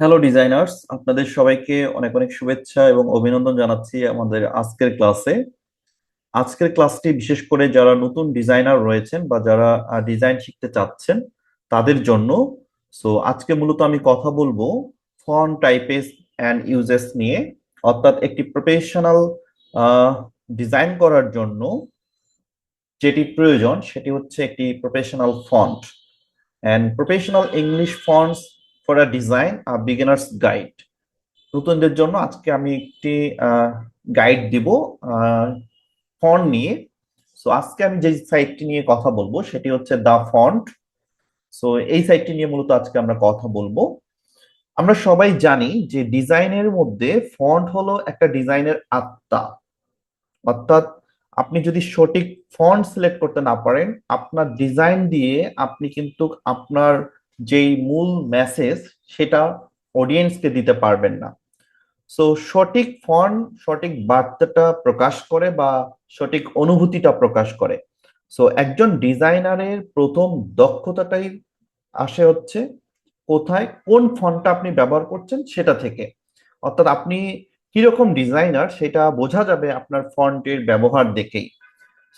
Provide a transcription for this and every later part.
Hello designers আপনাদের সবাইকে অনেক অনেক শুভেচ্ছা এবং অভিনন্দন জানাচ্ছি আমাদের আজকের ক্লাসে। আজকের ক্লাসটি বিশেষ করে যারা নতুন ডিজাইনার রয়েছেন বা যারা ডিজাইন শিখতে চাচ্ছেন, তাদের জন্য। সো আজকে মূলত আমি কথা বলব ফন টাইপেস অ্যান্ড ইউজেস নিয়ে। অর্থাৎ একটি প্রফেশনাল ডিজাইন করার জন্য যেটি প্রয়োজন সেটি হচ্ছে একটি professional font and professional English fonts for a design a beginners guide নতুনদের জন্য আজকে আমি একটি গাইড দিব ফন্ট নিয়ে। সো আজকে আমি যে সাইটটি নিয়ে কথা বলব সেটি হচ্ছে দ্য ফন্ট সো এই সাইটটি নিয়ে মূলত আজকে আমরা কথা বলব। আমরা সবাই জানি যে ডিজাইনের মধ্যে ফন্ট হলো একটা ডিজাইনের আত্মা। অর্থাৎ আপনি যদি সঠিক ফন্ট সিলেক্ট করতে না পারেন, আপনার ডিজাইন দিয়ে আপনি কিন্তু আপনার যেই মূল মেসেজ সেটা অডিয়েন্সকে দিতে পারবেন না। সো সঠিক ফন্ট সঠিক বার্তাটা প্রকাশ করে বা সঠিক অনুভূতিটা প্রকাশ করে। সো একজন ডিজাইনারের প্রথম দক্ষতাটাই আসে হচ্ছে কোথায়, কোন ফন্টটা আপনি ব্যবহার করছেন সেটা থেকে। অর্থাৎ আপনি কীরকম ডিজাইনার সেটা বোঝা যাবে আপনার ফন্টের ব্যবহার দেখেই।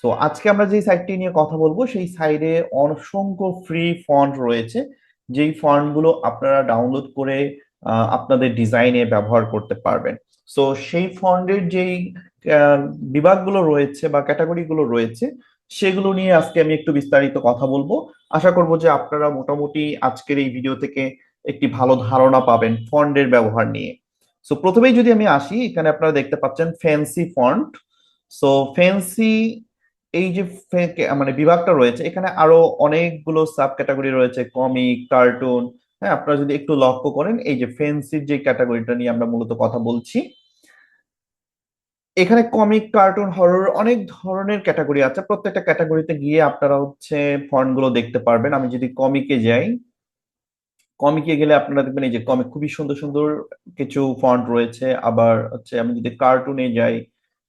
সো আজকে আমরা যে সাইটটি নিয়ে কথা বলব, সেই সাইডে অসংখ্য ফ্রি ফন্ট রয়েছে, যেই ফন্টগুলো আপনারা ডাউনলোড করে আপনাদের ডিজাইনে ব্যবহার করতে পারবেন। সো সেই ফন্টের যেই বিভাগগুলো রয়েছে বা ক্যাটাগরিগুলো রয়েছে, সেগুলো নিয়ে আজকে আমি একটু বিস্তারিত কথা বলব। আশা করব যে আপনারা মোটামুটি আজকের এই ভিডিও থেকে একটি ভালো ধারণা পাবেন ফন্টের ব্যবহার নিয়ে। সো প্রথমেই যদি আমি আসি, এখানে আপনারা দেখতে পাচ্ছেন ফ্যান্সি ফন্ট সো ফ্যান্সি এই যে মানে বিভাগটা রয়েছে, এখানে আরও অনেকগুলো সাব ক্যাটাগরি রয়েছে কমিক কার্টুন হ্যাঁ আপনারা যদি একটু লক্ষ্য করেন, এই যে ফেন্সির যে ক্যাটাগরিটা নিয়ে আমরা মূলত কথা বলছি, এখানে কমিক কার্টুন হরর অনেক ধরনের ক্যাটাগরি আছে। প্রত্যেকটা ক্যাটাগরিতে গিয়ে আপনারা হচ্ছে ফন্টগুলো দেখতে পারবেন। আমি যদি কমিকে যাই কমিকে গেলে আপনারা দেখবেন এই যে কমিক খুবই সুন্দর সুন্দর কিছু ফন্ট রয়েছে। আবার হচ্ছে আমি যদি কার্টুনে যাই,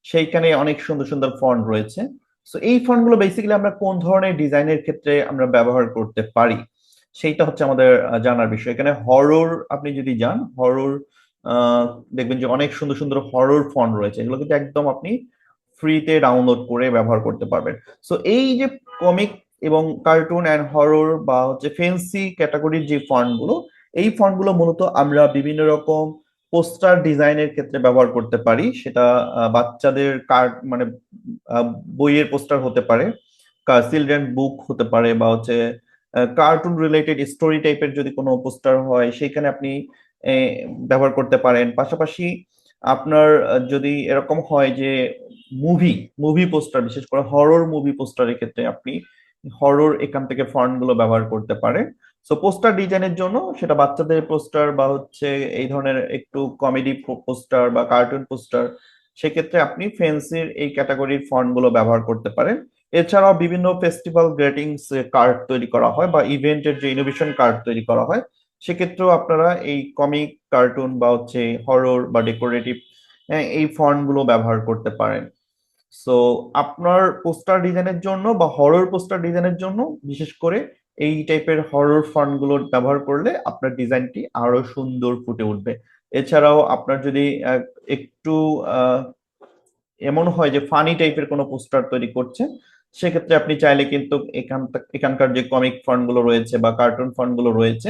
সেইখানে অনেক সুন্দর সুন্দর ফন্ট রয়েছে। সো এই ফন্টগুলো বেসিক্যালি আমরা কোন ধরনের ডিজাইনের ক্ষেত্রে আমরা ব্যবহার করতে পারি, সেইটা হচ্ছে আমাদের জানার বিষয়। এখানে হরর আপনি যদি যান হরর দেখবেন যে অনেক সুন্দর সুন্দর হরর ফন্ট রয়েছে। এগুলো কিন্তু একদম আপনি ফ্রিতে ডাউনলোড করে ব্যবহার করতে পারবেন। সো এই যে কমিক এবং কার্টুন অ্যান্ড হরর বা হচ্ছে ফেন্সি ক্যাটাগরির যে ফন্টগুলো এই ফন্টগুলো মূলত আমরা বিভিন্ন রকম পোস্টার ডিজাইনের ক্ষেত্রে ব্যবহার করতে পারি। সেটা বাচ্চাদের কার্ড মানে বইয়ের পোস্টার হতে পারে চিলড্রেন বুক হতে পারে বা হচ্ছে কার্টুন রিলেটেড স্টোরি টাইপের যদি কোনো পোস্টার হয় সেইখানে আপনি ব্যবহার করতে পারেন। পাশাপাশি আপনার যদি এরকম হয় যে মুভি মুভি পোস্টার বিশেষ করে হরর মুভি পোস্টারের ক্ষেত্রে আপনি হরর এখান থেকে ফন্টগুলো ব্যবহার করতে পারেন সো পোস্টার ডিজাইনের জন্য সেটা বাচ্চাদের পোস্টার বা হচ্ছে এই ধরনের একটু কমেডি পোস্টার বা কার্টুন পোস্টার সেক্ষেত্রে আপনি ফেন্সির এই ক্যাটাগরির ফন্টগুলো ব্যবহার করতে পারেন। এছাড়াও বিভিন্ন ফেস্টিভ্যাল গ্রেটিংস কার্ড তৈরি করা হয় বা ইভেন্টের যে ইনোভেশন কার্ড তৈরি করা হয়, সেক্ষেত্রেও আপনারা এই কমিক কার্টুন বা হচ্ছে হরর বা ডেকোরেটিভ এই ফন্টগুলো ব্যবহার করতে পারেন। সো আপনার পোস্টার ডিজাইনের জন্য বা হরর পোস্টার ডিজাইনের জন্য বিশেষ করে এই টাইপের হরর ফন্টগুলো ব্যবহার করলে আপনার ডিজাইনটি আরও সুন্দর ফুটে উঠবে। এছাড়াও আপনার যদি একটু এমন হয় যে ফানি টাইপের কোনো পোস্টার তৈরি করছেন সেক্ষেত্রে আপনি চাইলে কিন্তু এখান এখানকার যে কমিক ফন্টগুলো রয়েছে বা কার্টুন ফন্টগুলো রয়েছে,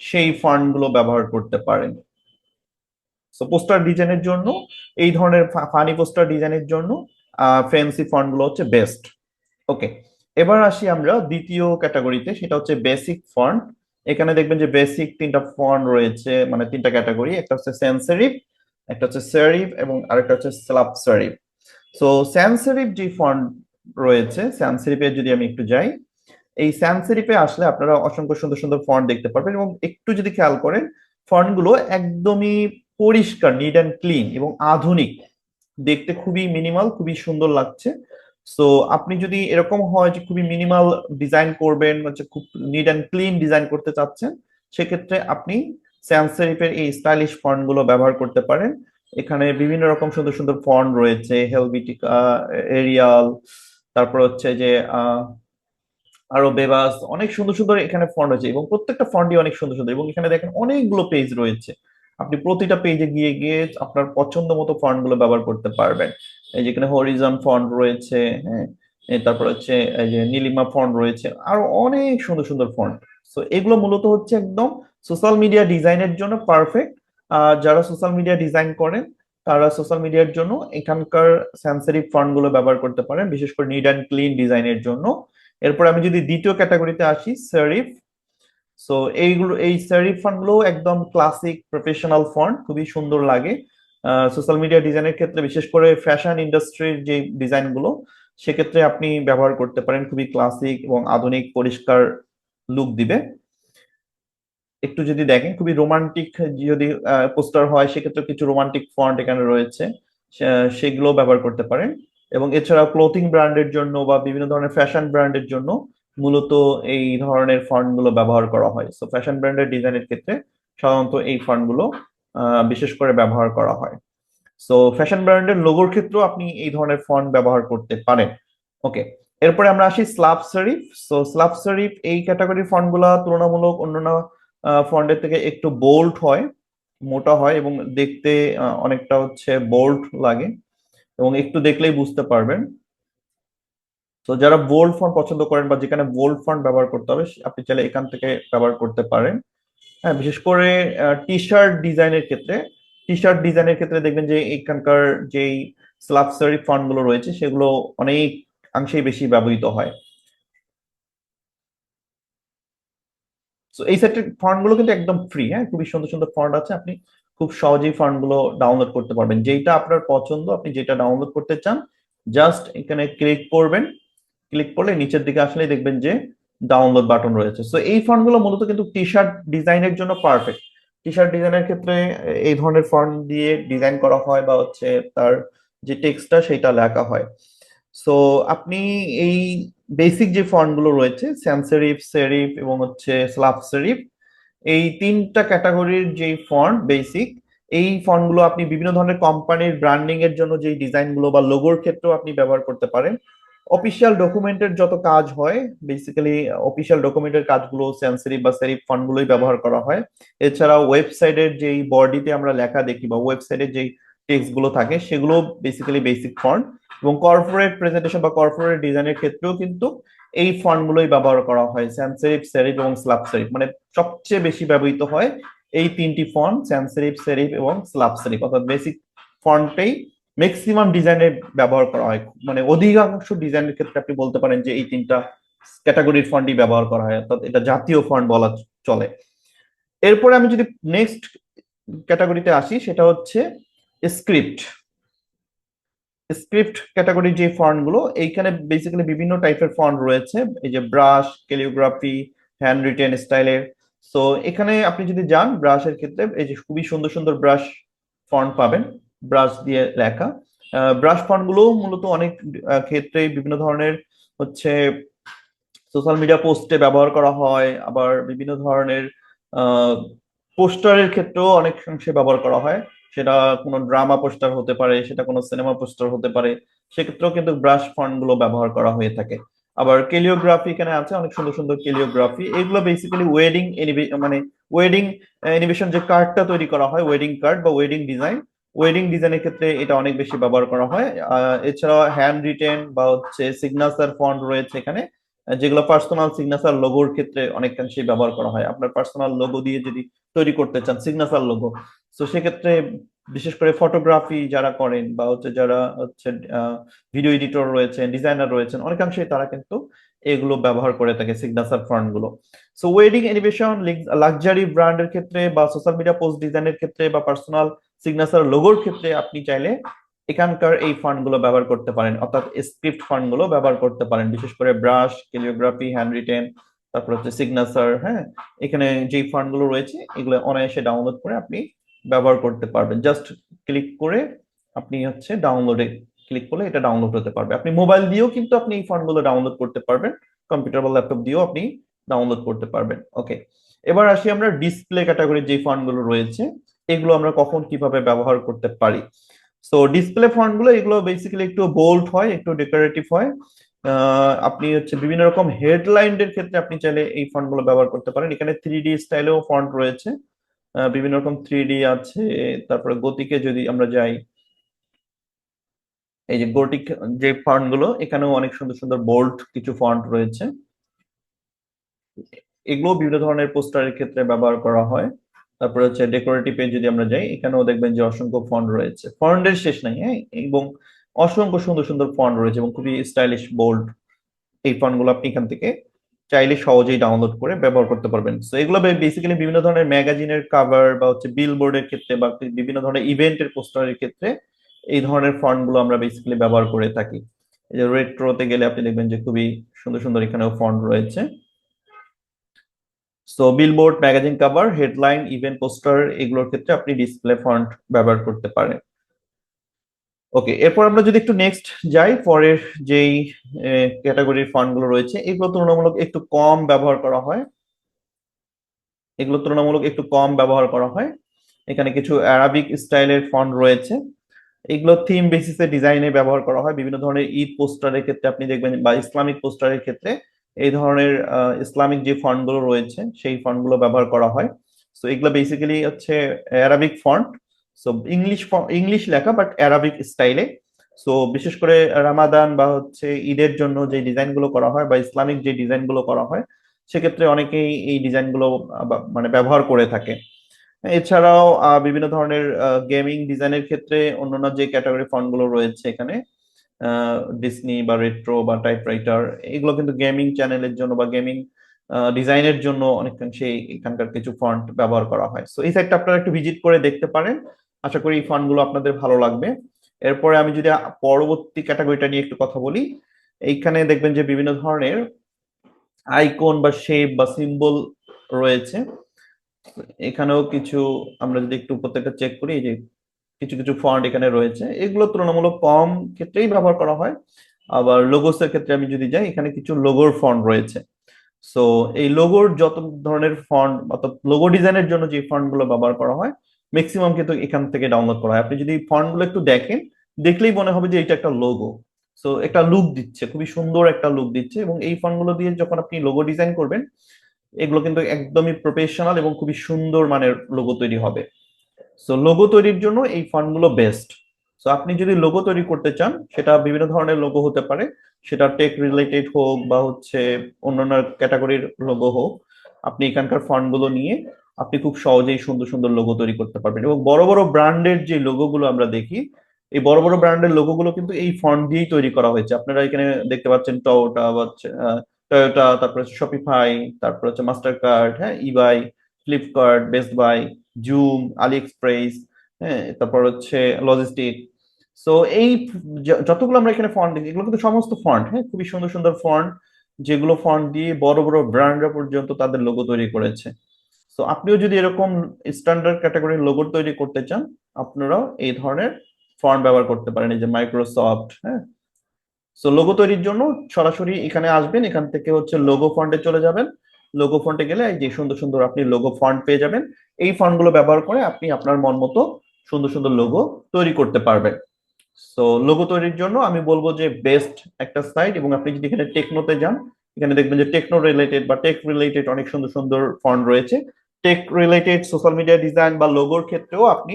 সেই ফন্টগুলো ব্যবহার করতে পারেন। সো পোস্টার ডিজাইনের জন্য, এই ধরনের ফানি পোস্টার ডিজাইনের জন্য ফ্যান্সি ফন্টগুলো হচ্ছে বেস্ট ওকে এবার আসি আমরা দ্বিতীয় ক্যাটাগরিতে সেটা হচ্ছে বেসিক ফন্ট এখানে দেখবেন যে বেসিক তিনটা ফন্ট রয়েছে মানে তিনটা ক্যাটাগরি একটা হচ্ছে সেন্সেরিভ একটা হচ্ছে সেরিভ এবং আরেকটা হচ্ছে স্লাব সেরিভ সো সেন্সেরিভ যে ফন্ট রয়েছে স্যানসেরিপে যদি আমি একটু যাই, এই স্যানসেরিপে আসলে আপনারা অসংখ্য সুন্দর সুন্দর ফন্ট দেখতে পারবেন, এবং একটু যদি খেয়াল করেন ফন্টগুলো একদমই পরিষ্কার নিট অ্যান্ড ক্লিন এবং আধুনিক। দেখতে খুবই মিনিমাল খুবই সুন্দর লাগছে। সো আপনি যদি এরকম হয় যে খুবই মিনিমাল ডিজাইন করবেন, হচ্ছে খুব নিট অ্যান্ড ক্লিন ডিজাইন করতে চাচ্ছেন, সেক্ষেত্রে আপনি স্যানসেরিফের এই স্টাইলিশ ফন্টগুলো ব্যবহার করতে পারেন। এখানে বিভিন্ন রকম সুন্দর সুন্দর ফন্ট রয়েছে হেলভিটিকা এরিয়াল তারপর হচ্ছে যে আরও বেবাস অনেক সুন্দর সুন্দর এখানে ফন্ট রয়েছে এবং প্রত্যেকটা ফন্টই অনেক সুন্দর সুন্দর এবং এখানে দেখেন অনেকগুলো পেজ রয়েছে। আপনি প্রতিটা পেজে গিয়ে গিয়ে আপনার পছন্দ মতো ফন্টগুলো ব্যবহার করতে পারবেন। এই যেখানে হরিজন ফন্ট রয়েছে হ্যাঁ তারপর হচ্ছে এই যে নীলিমা ফন্ট রয়েছে, আরও অনেক সুন্দর সুন্দর ফন্ট সো এগুলো মূলত হচ্ছে একদম সোশ্যাল মিডিয়া ডিজাইনের জন্য পারফেক্ট আর যারা সোশ্যাল মিডিয়া ডিজাইন করেন, তারা সোশ্যাল মিডিয়ার জন্য এখানকার স্যান্সারিভ ফন্টগুলো ব্যবহার করতে পারেন, বিশেষ করে নিড অ্যান্ড ক্লিন ডিজাইনের জন্য। এরপর আমি যদি দ্বিতীয় ক্যাটাগরিতে আসি সেরিফ সো এইগুলো, এই সেরিফ ফন্টগুলো একদম ক্লাসিক প্রফেশনাল ফন্ট খুবই সুন্দর লাগে। সোশ্যাল মিডিয়া ডিজাইনের ক্ষেত্রে, বিশেষ করে ফ্যাশন ইন্ডাস্ট্রির যে ডিজাইনগুলো সেক্ষেত্রে আপনি ব্যবহার করতে পারেন, খুবই ক্লাসিক এবং আধুনিক, পরিষ্কার লুক দিবে। একটু যদি দেখেন, খুবই রোমান্টিক যদি পোস্টার হয়, সেক্ষেত্রে কিছু রোমান্টিক ফন্ট এখানে রয়েছে। সেগুলো ব্যবহার করতে পারেন। এবং এছাড়াও ক্লোথিং ব্র্যান্ডের জন্য বা বিভিন্ন ধরনের ফ্যাশন ব্র্যান্ডের জন্য মূলত এই ধরনের ফন্টগুলো ব্যবহার করা হয়। সো ফ্যাশন ব্র্যান্ডের ডিজাইনের ক্ষেত্রে সাধারণত এই ফন্টগুলো বিশেষ করে ব্যবহার করা হয়। সো ফ্যাশন ব্র্যান্ডের লোগোর ক্ষেত্রেও আপনি এই ধরনের ফন্ট ব্যবহার করতে পারেন। ওকে এরপরে আমরা আসি slab serif so slab serif এই ক্যাটাগরির ফন্টগুলা তুলনামূলক অন্যান্য ফন্টের থেকে একটু বোল্ড হয়, মোটা হয় এবং দেখতে অনেকটা হচ্ছে বোল্ড লাগে। এবং একটু দেখলেই বুঝতে পারবেন। তো যারা বোল্ড ফন্ট পছন্দ করেন বা যেখানে বোল্ড ফন্ট ব্যবহার করতে হবে, আপনি চাইলে এখান থেকে ব্যবহার করতে পারেন। হ্যাঁ বিশেষ করে টি শার্ট ডিজাইনের ক্ষেত্রে টি শার্ট ডিজাইনের ক্ষেত্রে দেখবেন যে এখানকার যেই স্লাব সারি ফন্টগুলো রয়েছে, সেগুলো অনেক অংশেই বেশি ব্যবহৃত হয়। তো এই সেটের ফন্টগুলো কিন্তু একদম ফ্রি হ্যাঁ খুবই সুন্দর সুন্দর ফন্ট আছে, আপনি খুব সহজেই ফন্টগুলো ডাউনলোড করতে পারবেন। যেটা আপনার পছন্দ, আপনি যেটা ডাউনলোড করতে চান জাস্ট এখানে ক্লিক করবেন। ক্লিক করলে নিচের দিকে আসলেই দেখবেন যে ডাউনলোড বাটন রয়েছে। সো এই ফন্টগুলো মূলত কিন্তু টি শার্ট ডিজাইনের জন্য পারফেক্ট টি শার্ট ডিজাইনের ক্ষেত্রে এই ধরনের ফন্ট দিয়ে ডিজাইন করা হয় বা হচ্ছে তার যে টেক্সটটা সেটা লেখা হয়। সো আপনি এই বেসিক যে ফন্টগুলো রয়েছে স্যামসেরিফ সেরিফ এবং হচ্ছে স্লাব সেরিফ এই তিনটা ক্যাটাগরির যে ফন্ট বেসিক এই ফন্টগুলো আপনি বিভিন্ন ধরনের কোম্পানির ব্র্যান্ডিং এর জন্য যে ডিজাইনগুলো বা লোগোর ক্ষেত্রেও আপনি ব্যবহার করতে পারেন। অফিসিয়াল ডকুমেন্টের যত কাজ হয় বেসিক্যালি অফিসিয়াল ডকুমেন্টের কাজগুলো সেন্সারি বা সেরিফ ফন্টগুলোই ব্যবহার করা হয়। এছাড়া ওয়েবসাইটের যেই বডিতে আমরা লেখা দেখি বা ওয়েবসাইটের যেই টেক্সটগুলো থাকে, সেগুলো বেসিক্যালি বেসিক ফন্ট এবং কর্পোরেট প্রেজেন্টেশন বা কর্পোরেট ডিজাইনের ক্ষেত্রেও কিন্তু এই ফন্টগুলোই ব্যবহার করা হয়। স্যামসেরিফ সেরিফ এবং স্ল্যাব সেরিফ মানে সবচেয়ে বেশি ব্যবহৃত হয় এই তিনটি ফন্ট স্যামসেরিফ সেরিফ এবং স্ল্যাব সেরিফ অর্থাৎ বেসিক ফন্টেই ম্যাক্সিমাম ডিজাইনে ব্যবহার করা হয়। মানে অধিকাংশ ডিজাইনের ক্ষেত্রে আপনি বলতে পারেন যে এই তিনটা ক্যাটাগরির ফন্টই ব্যবহার করা হয়, অর্থাৎ এটা জাতীয় ফন্ট বলা চলে। এরপরে আমি যদি নেক্সট ক্যাটাগরিতে আসি, সেটা হচ্ছে স্ক্রিপ্ট স্ক্রিপ্ট ক্যাটাগরির যে ফন্টগুলো এইখানে বেসিক্যালি বিভিন্ন টাইপের ফন্ট রয়েছে। এই যে ব্রাশ ক্যালিওগ্রাফি হ্যান্ড রিটেন স্টাইলের সো এখানে আপনি যদি যান ব্রাশের ক্ষেত্রে এই যে খুবই সুন্দর সুন্দর ব্রাশ ফন্ট পাবেন। ব্রাশ দিয়ে লেখা। ব্রাশ ফন্টগুলো মূলত অনেক ক্ষেত্রে বিভিন্ন ধরনের হচ্ছে সোশ্যাল মিডিয়া পোস্টে ব্যবহার করা হয়, আবার বিভিন্ন ধরনের পোস্টারের ক্ষেত্রেও অনেক অংশে ব্যবহার করা হয়। সেটা কোনো ড্রামা পোস্টার হতে পারে, সেটা কোনো সিনেমা পোস্টার হতে পারে, সেক্ষেত্রেও কিন্তু ব্রাশ ফন্টগুলো ব্যবহার করা হয়ে থাকে। আবার কেলিওগ্রাফি এখানে আছে, অনেক সুন্দর সুন্দর কেলিওগ্রাফি এগুলো বেসিক্যালি ওয়েডিং মানে ওয়েডিং এনিমেশন যে কার্ডটা তৈরি করা হয় ওয়েডিং কার্ড বা ওয়েডিং ডিজাইন ওয়েডিং ডিজাইনের ক্ষেত্রে এটা অনেক বেশি ব্যবহার করা হয়। এছাড়াও হ্যান্ড রিটেন বা হচ্ছে সিগনেচার ফন্ট রয়েছে এখানে, যেগুলো পার্সোনাল সিগনেচার লোগোর ক্ষেত্রে অনেকাংশে ব্যবহার করা হয়। আপনার পার্সোনাল লোগো দিয়ে যদি তৈরি করতে চান সিগনেচার লোগো তো সেক্ষেত্রে বিশেষ করে ফটোগ্রাফি যারা করেন বা হচ্ছে যারা হচ্ছে ভিডিও এডিটর রয়েছেন ডিজাইনার রয়েছেন অনেকাংশে তারা কিন্তু এগুলো ব্যবহার করে থাকে সিগনেচার ফন্টগুলো। সো ওয়েডিং এনিমেশন লাক্সারি ব্র্যান্ডের ক্ষেত্রে বা সোশ্যাল মিডিয়া পোস্ট ডিজাইনের ক্ষেত্রে বা পার্সোনাল সিগনেচার লোগোর ক্ষেত্রে আপনি চাইলে এখানকার এই ফান্ডগুলো ব্যবহার করতে পারেন, অর্থাৎ স্ক্রিপ্ট ফান্ডগুলো ব্যবহার করতে পারেন, বিশেষ করে ব্রাশ ক্যালিওগ্রাফি হ্যান্ড রিটেন তারপর হচ্ছে সিগনেচার হ্যাঁ? এখানে যেই ফান্ডগুলো রয়েছে, এগুলো অনায়াসে ডাউনলোড করে আপনি ব্যবহার করতে পারবেন। জাস্ট ক্লিক করে আপনি হচ্ছে ডাউনলোডে ক্লিক করলে এটা ডাউনলোড হতে পারবে। আপনি মোবাইল দিয়েও কিন্তু আপনি এই ফান্ডগুলো ডাউনলোড করতে পারবেন কম্পিউটার বা ল্যাপটপ দিয়েও আপনি ডাউনলোড করতে পারবেন। ওকে এবার আসি আমরা ডিসপ্লে ক্যাটাগরির যে ফান্ডগুলো রয়েছে এগুলো আমরা কখন কীভাবে ব্যবহার করতে পারি? সো ডিসপ্লে ফন্টগুলো এগুলো বেসিক্যালি একটু বোল্ড হয়, একটু ডেকোরেটিভ হয়। আপনি হচ্ছে বিভিন্ন রকম হেডলাইনের ক্ষেত্রে আপনি চাইলে এই ফন্টগুলো ব্যবহার করতে পারেন। এখানে থ্রি ডি স্টাইলেও ফন্ট রয়েছে। বিভিন্ন রকম থ্রি ডি আছে। তারপরে গতিকে যদি আমরা যাই, এই যে গতিক যে ফন্টগুলো, এখানেও অনেক সুন্দর সুন্দর বোল্ড কিছু ফন্ট রয়েছে। এগুলো বিভিন্ন ধরনের পোস্টারের ক্ষেত্রে ব্যবহার করা হয়। তারপরে হচ্ছে ডেকোরেটিভ ডেকোরেটিভে যদি আমরা যাই, এখানেও দেখবেন যে অসংখ্য ফন্ট রয়েছে। ফন্টের শেষ নাই হ্যাঁ? এবং অসংখ্য সুন্দর সুন্দর ফন্ট রয়েছে এবং খুবই স্টাইলিশ বোল্ড এই ফন্টগুলো আপনি এখান থেকে চাইলে সহজেই ডাউনলোড করে ব্যবহার করতে পারবেন। তো এগুলো বেসিক্যালি বিভিন্ন ধরনের ম্যাগাজিনের কভার বা হচ্ছে বিল বিলবোর্ডের ক্ষেত্রে বা বিভিন্ন ধরনের ইভেন্টের পোস্টারের ক্ষেত্রে এই ধরনের ফন্টগুলো আমরা বেসিক্যালি ব্যবহার করে থাকি। এই যে রেট্রোতে গেলে আপনি দেখবেন যে খুবই সুন্দর সুন্দর এখানেও ফন্ট রয়েছে। So billboard magazine cover headline event poster এগুলোর ক্ষেত্রে আপনি ডিসপ্লে ফন্ট ব্যবহার করতে পারেন। ওকে এরপর আমরা যদি একটু নেক্সট যাই, পরের যেই ক্যাটাগরির ফন্টগুলো রয়েছে, এগুলো তুলনামূলক একটু কম ব্যবহার করা হয়। এগুলো তুলনামূলক একটু কম ব্যবহার করা হয়। এখানে কিছু অ্যারাবিক স্টাইলের ফন্ট রয়েছে। এগুলো থিম বেসিসে ডিজাইনে ব্যবহার করা হয়। বিভিন্ন ধরনের ঈদ পোস্টারের ক্ষেত্রে আপনি দেখবেন বা ইসলামিক পোস্টারের ক্ষেত্রে এই ধরনের ইসলামিক যে ফন্টগুলো রয়েছে, সেই ফন্টগুলো ব্যবহার করা হয়। সো এগুলো বেসিক্যালি হচ্ছে Arabic font so English English লেখা বাট অ্যারাবিক স্টাইলে সো বিশেষ করে রামাদান বা হচ্ছে ঈদের জন্য যে ডিজাইনগুলো করা হয়, বা ইসলামিক যে ডিজাইনগুলো করা হয়, সেক্ষেত্রে অনেকেই এই ডিজাইনগুলো বা- মানে ব্যবহার করে থাকে। এছাড়াও বিভিন্ন ধরনের গেমিং ডিজাইনের ক্ষেত্রে অন্যান্য যে ক্যাটাগরি ফন্টগুলো রয়েছে এখানে ডিসনি বা রেট্রো বা টাইপরাইটার এগুলো কিন্তু গেমিং চ্যানেলের জন্য বা গেমিং ডিজাইনের জন্য অনেকাংশে এখানকার কিছু ফন্ট ব্যবহার করা হয়। সো এই সাইটটা আপনারা একটু ভিজিট করে দেখতে পারেন। আশা করি এই ফন্টগুলো আপনাদের ভালো লাগবে। এরপরে আমি যদি পরবর্তী ক্যাটাগরিটা নিয়ে একটু কথা বলি, এইখানে দেখবেন যে বিভিন্ন ধরনের আইকন বা শেপ বা সিম্বল রয়েছে। এখানেও কিছু আমরা যদি একটু প্রত্যেকটা চেক করি, এই যে কিছু কিছু ফন্ট এখানে রয়েছে। এগুলো তুলনামূলক কম ক্ষেত্রেই ব্যবহার করা হয়। আবার লোগোস এর ক্ষেত্রে আমি যদি যাই, এখানে কিছু লোগোর ফন্ট রয়েছে। সো এই লোগোর যত ধরনের ফন্ট অর্থাৎ লোগো ডিজাইনের জন্য যে ফন্টগুলো ব্যবহার করা হয় ম্যাক্সিমাম কিন্তু এখান থেকে ডাউনলোড করা হয়। আপনি যদি ফন্টগুলো একটু দেখেন, দেখলেই মনে হবে যে এটা একটা লোগো সো একটা লুক দিচ্ছে, খুবই সুন্দর একটা লুক দিচ্ছে এবং এই ফন্টগুলো দিয়ে যখন আপনি লোগো ডিজাইন করবেন, এগুলো কিন্তু একদমই প্রফেশনাল এবং খুবই সুন্দর মানের লোগো তৈরি হবে। সো লোগো তৈরির জন্য এই ফান্ডগুলো বেস্ট সো আপনি যদি লোগো তৈরি করতে চান, সেটা বিভিন্ন ধরনের লোগো হতে পারে। সেটা টেক রিলেটেড হোক বা হচ্ছে অন্যান্য ক্যাটাগরির লোগো হোক, আপনি এখানকার ফান্ডগুলো নিয়ে আপনি খুব সহজেই সুন্দর সুন্দর লোগো তৈরি করতে পারবেন। এবং বড় বড় ব্র্যান্ডের যে লোগো গুলো আমরা দেখি, এই বড় বড় ব্র্যান্ডের লোগো গুলো কিন্তু এই ফন্ট দিয়েই তৈরি করা হয়েছে। আপনারা এখানে দেখতে পাচ্ছেন টয়োটা বা টয়োটা তারপরে শপিফাই তারপর হচ্ছে মাস্টার কার্ড হ্যাঁ eBay Flipkart Best Buy Joom AliExpress হ্যাঁ তারপর হচ্ছে লজিস্টিক সো এই যতগুলো আমরা এখানে ফন্ট দেখি, এগুলো কিন্তু সমস্ত ফন্ট হ্যাঁ খুবই সুন্দর সুন্দর ফন্ট যেগুলো ফন্ট দিয়ে বড় বড় ব্র্যান্ডরা পর্যন্ত তাদের লোগো তৈরি করেছে। সো আপনিও যদি এরকম স্ট্যান্ডার্ড ক্যাটাগরির লোগো তৈরি করতে চান, আপনারাও এই ধরনের ফন্ট ব্যবহার করতে পারেন, এই যে মাইক্রোসফট হ্যাঁ। সো লোগো তৈরির জন্য সরাসরি এখানে আসবেন, এখান থেকে হচ্ছে লোগো ফন্টে চলে যাবেন। লোগো ফন্টে গেলে যে সুন্দর সুন্দর আপনি লোগো ফন্ট পেয়ে যাবেন। এই ফন্টগুলো ব্যবহার করে আপনি আপনার মন মতো সুন্দর সুন্দর লোগো তৈরি করতে পারবেন। সো লোগো তৈরির জন্য আমি বলব যে বেস্ট একটা সাইট এবং আপনি যদি এখানে টেকনোতে যান, এখানে দেখবেন যে টেকনো রিলেটেড বা টেক রিলেটেড অনেক সুন্দর সুন্দর ফন্ট রয়েছে। Tech related social media design বা লোগোর ক্ষেত্রেও আপনি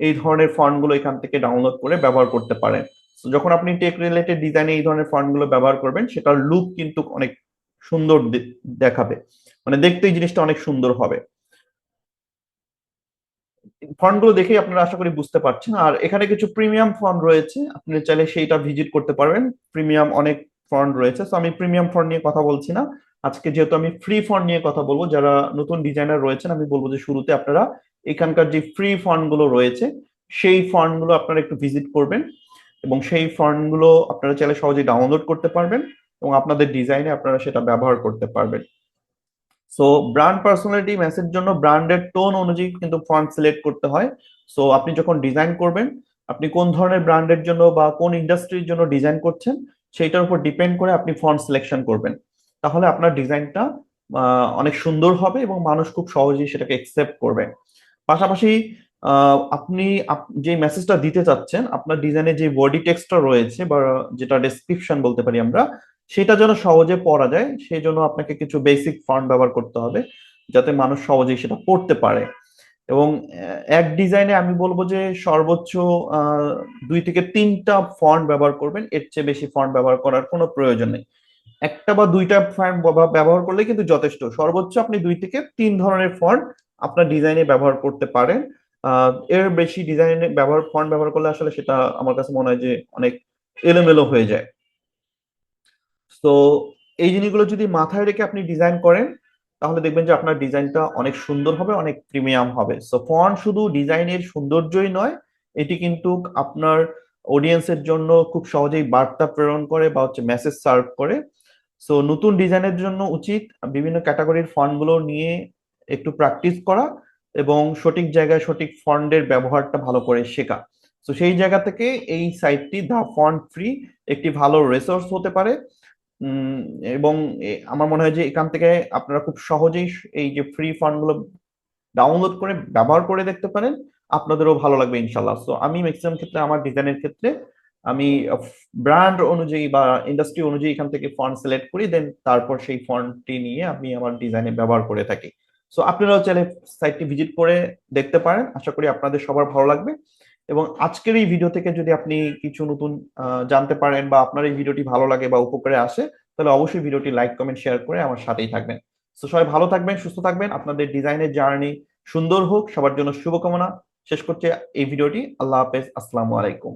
এই ধরনের ফন্টগুলো এখান থেকে ডাউনলোড করে ব্যবহার করতে পারেন। যখন আপনি টেক রিলেটেড ডিজাইনে এই ধরনের ফন্টগুলো ব্যবহার করবেন, সেটার লুক কিন্তু অনেক সুন্দর দেখাবে। মানে দেখতে এই জিনিসটা অনেক সুন্দর হবে। ফন্টগুলো দেখেই আপনারা আশা করি বুঝতে পারছেন। আর এখানে কিছু প্রিমিয়াম ফন্ট রয়েছে। আপনি চাইলে সেইটা ভিজিট করতে পারবেন। প্রিমিয়াম অনেক ফন্ট রয়েছে। তো আমি প্রিমিয়াম ফন্ট নিয়ে কথা বলছি না। আজকে যেহেতু আমি ফ্রি ফন্ট নিয়ে কথা বলব, যারা নতুন ডিজাইনার রয়েছেন, আমি বলব যে শুরুতে আপনারা এখানকার যে ফ্রি ফন্টগুলো রয়েছে, সেই ফন্টগুলো আপনারা একটু ভিজিট করবেন এবং সেই ফন্টগুলো আপনারা চাইলে সহজে ডাউনলোড করতে পারবেন। এবং আপনাদের ডিজাইনে আপনারা সেটা ব্যবহার করতে পারবেন। সো ব্র্যান্ড পার্সোনালিটি ম্যাচের জন্য ব্র্যান্ডের টোন অনুযায়ী কিন্তু ফন্ট সিলেক্ট করতে হয়। সো আপনি যখন ডিজাইন করবেন, আপনি কোন ধরনের ব্র্যান্ডের জন্য বা কোন ইন্ডাস্ট্রির জন্য ডিজাইন করছেন, সেইটার উপর ডিপেন্ড করে আপনি ফন্ট সিলেকশন করবেন। তাহলে আপনার ডিজাইনটা অনেক সুন্দর হবে এবং মানুষ খুব সহজেই সেটাকে একসেপ্ট করবে। পাশাপাশি আপনি, আপ- যে মেসেজটা দিতে চাচ্ছেন, আপনার ডিজাইনে যে বডি টেক্সটটা রয়েছে বা যেটা ডেসক্রিপশন বলতে পারি আমরা সেটা যেন সহজে পড়া যায় সেই জন্য আপনাকে কিছু বেসিক ফান্ড ব্যবহার করতে হবে, যাতে মানুষ সহজেই সেটা পড়তে পারে। এবং এক ডিজাইনে আমি বলব যে সর্বোচ্চ দুই থেকে তিনটা ফন্ট ব্যবহার করবেন, এর চেয়ে বেশি ফন্ট ব্যবহার করার কোনো প্রয়োজন নেই। একটা বা দুইটা ফন্ট ব্যবহার করলে কিন্তু যথেষ্ট। সর্বোচ্চ আপনি দুই থেকে তিন ধরনের ফন্ট আপনার ডিজাইনে ব্যবহার করতে পারেন। এর বেশি ডিজাইনে ব্যবহার ফন্ট ব্যবহার করলে আসলে সেটা আমার কাছে মনে হয় যে অনেক এলোমেলো হয়ে যায়। তো এই জিনিসগুলো যদি মাথায় রেখে আপনি ডিজাইন করেন, তাহলে দেখবেন যে আপনার ডিজাইনটা অনেক সুন্দর হবে, অনেক প্রিমিয়াম হবে। সো ফন্ট শুধু ডিজাইনের সৌন্দর্যই নয়, এটি কিন্তু আপনার অডিয়েন্সের জন্য খুব সহজেই বার্তা প্রেরণ করে বা হচ্ছে মেসেজ সার্ভ করে। সো নতুন ডিজাইনের জন্য উচিত বিভিন্ন ক্যাটাগরির ফন্টগুলো নিয়ে একটু প্র্যাকটিস করা এবং সঠিক জায়গায় সঠিক ফন্টের ব্যবহারটা ভালো করে শেখা। তো সেই জায়গা থেকে এই সাইটটি দা ফন্ট ফ্রি একটি ভালো রিসোর্স হতে পারে। এবং আমার মনে হয় যে এখান থেকে আপনারা খুব সহজেই এই যে ফ্রি ফন্টগুলো ডাউনলোড করে ব্যবহার করে দেখতে পারেন। আপনাদেরও ভালো লাগবে ইনশাল্লাহ সো আমি ম্যাক্সিমাম ক্ষেত্রে, আমার ডিজাইনের ক্ষেত্রে আমি ব্র্যান্ড অনুযায়ী বা ইন্ডাস্ট্রি অনুযায়ী এখান থেকে ফন্ট সিলেক্ট করি দেন তারপর সেই ফন্টটি নিয়ে আমি আমার ডিজাইনে ব্যবহার করে থাকি। সো আপনারাও চাইলে সাইটটি ভিজিট করে দেখতে পারেন। আশা করি আপনাদের সবার ভালো লাগবে। এবং আজকের এই ভিডিও থেকে যদি আপনি কিছু নতুন জানতে পারেন বা আপনার এই ভিডিওটি ভালো লাগে বা উপকারে আসে, তাহলে অবশ্যই ভিডিওটি লাইক কমেন্ট শেয়ার করে আমার সাথেই থাকবেন। তো সবাই ভালো থাকবেন, সুস্থ থাকবেন। আপনাদের ডিজাইনের জার্নি সুন্দর হোক, সবার জন্য শুভকামনা। শেষ করছে এই ভিডিওটি আল্লাহ হাফেজ। আসসালামু আলাইকুম।